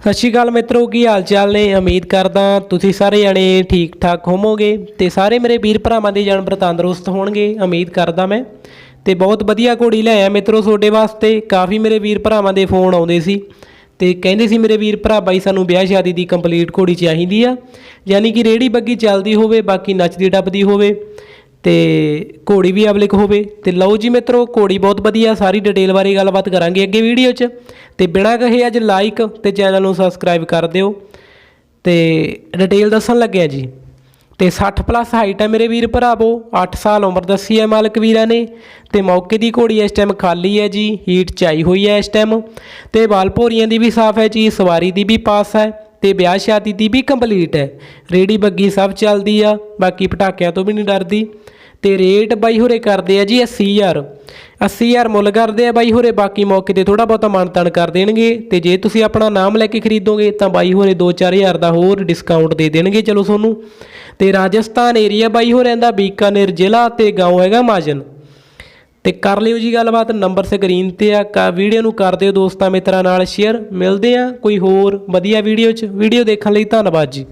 ਸਤਿ ਸ਼੍ਰੀ ਅਕਾਲ ਮਿੱਤਰੋ, ਕੀ ਹਾਲ ਚਾਲ ਨੇ? ਉਮੀਦ ਕਰਦਾ ਤੁਸੀਂ ਸਾਰੇ ਜਣੇ ਠੀਕ ਠਾਕ ਹੋਵੋਗੇ ਤੇ ਸਾਰੇ ਮੇਰੇ ਵੀਰ ਭਰਾਵਾਂ ਦੇ ਜਾਨਵਰ ਤੰਦਰੁਸਤ ਹੋਣਗੇ, ਉਮੀਦ ਕਰਦਾ ਮੈਂ। ਤੇ ਬਹੁਤ ਵਧੀਆ ਘੋੜੀ ਲੈ ਆਇਆ ਮਿੱਤਰੋ ਤੁਹਾਡੇ ਵਾਸਤੇ। ਕਾਫੀ ਮੇਰੇ ਵੀਰ ਭਰਾਵਾਂ ਦੇ ਫੋਨ ਆਉਂਦੇ ਸੀ ਤੇ ਕਹਿੰਦੇ ਸੀ ਮੇਰੇ ਵੀਰ ਭਰਾ, ਬਾਈ ਸਾਨੂੰ ਵਿਆਹ ਸ਼ਾਦੀ ਦੀ ਕੰਪਲੀਟ ਘੋੜੀ ਚਾਹੀਦੀ ਆ। ਯਾਨੀ ਕਿ ਰੇੜੀ ਬੱਗੀ ਚੱਲਦੀ ਹੋਵੇ, ਬਾਕੀ ਨੱਚਦੀ ਡੱਬਦੀ ਹੋਵੇ। ਤੇ ਘੋੜੀ ਵੀ ਅਵਲਿਕ ਹੋਵੇ, ਤੇ ਲਓ ਜੀ ਮਿੱਤਰੋ, ਘੋੜੀ ਬਹੁਤ ਵਧੀਆ, ਸਾਰੀ ਡਿਟੇਲ ਬਾਰੇ ਗੱਲਬਾਤ ਕਰਾਂਗੇ ਅੱਗੇ ਵੀਡੀਓ 'ਚ। ਤੇ ਬਿਨਾਂ ਕਹੇ ਅੱਜ ਲਾਈਕ ਤੇ ਚੈਨਲ ਨੂੰ ਸਬਸਕ੍ਰਾਈਬ ਕਰ ਦਿਓ। ਤੇ ਡਿਟੇਲ ਦੱਸਣ ਲੱਗਿਆ ਜੀ। ਤੇ 60 ਪਲੱਸ ਹਾਈਟ ਹੈ ਮੇਰੇ ਵੀਰ ਭਰਾਵੋ 8 ਸਾਲ ਉਮਰ ਦੱਸੀ ਹੈ ਮਾਲਕ ਵੀਰਾਂ ਨੇ। ਤੇ ਮੌਕੇ ਦੀ ਘੋੜੀ ਇਸ ਟਾਈਮ ਖਾਲੀ ਹੈ ਜੀ ਹੀਟ ਚਾਈ ਹੋਈ ਹੈ ਇਸ ਟਾਈਮ ਤੇ ਵਾਲਪੋਰੀਆਂ ਦੀ ਵੀ ਸਾਫ਼ ਹੈ ਜੀ, ਸਵਾਰੀ ਦੀ ਵੀ ਪਾਸ ਹੈ। ਤੇ ਵਿਆਹ ਸ਼ਾਦੀ ਦੀ ਵੀ ਕੰਪਲੀਟ ਹੈ। ਰੇੜੀ ਬੱਗੀ ਸਭ ਚੱਲਦੀ ਆ, ਬਾਕੀ ਪਟਾਕਿਆਂ ਤੋਂ ਵੀ ਨਹੀਂ ਡਰਦੀ। ਤੇ ਰੇਟ ਬਾਈ ਹੋਰੇ ਕਰਦੇ ਆ ਜੀ 80000 80000 ਮੁੱਲ ਕਰਦੇ ਆ ਬਾਈ ਹੋਰੇ, ਬਾਕੀ ਮੌਕੇ ਤੇ ਥੋੜਾ ਬਹੁਤਾ ਮਾਨਤਨ ਕਰ ਦੇਣਗੇ। ਤੇ ਜੇ ਤੁਸੀਂ ਆਪਣਾ ਨਾਮ ਲੈ ਕੇ ਖਰੀਦੋਗੇ, ਤਾਂ ਬਾਈ ਹੋਰੇ 2-4000 ਦਾ ਹੋਰ ਡਿਸਕਾਊਂਟ ਦੇ ਦੇਣਗੇ। ਚਲੋ ਤੁਹਾਨੂੰ ਤੇ ਰਾਜਸਥਾਨ ਏਰੀਆ ਬਾਈ ਹੋਰਿਆਂ ਦਾ ਬੀਕਾਨੇਰ ਜ਼ਿਲ੍ਹਾ ਤੇ گاਉਂ ਹੈਗਾ ਮਾਜਨ। ਤੇ ਕਰ ਲਿਓ ਜੀ ਗੱਲਬਾਤ ਨੰਬਰ ਸਕਰੀਨ ਤੇ ਆ, ਕਾ ਵੀਡੀਓ ਨੂੰ ਕਰ ਦਿਓ ਦੋਸਤਾਂ ਮਿੱਤਰਾਂ ਨਾਲ ਸ਼ੇਅਰ ਮਿਲਦੇ ਆ ਕੋਈ ਹੋਰ ਵਧੀਆ ਵੀਡੀਓ 'ਚ ਵੀਡੀਓ ਦੇਖਣ ਲਈ ਧੰਨਵਾਦ ਜੀ।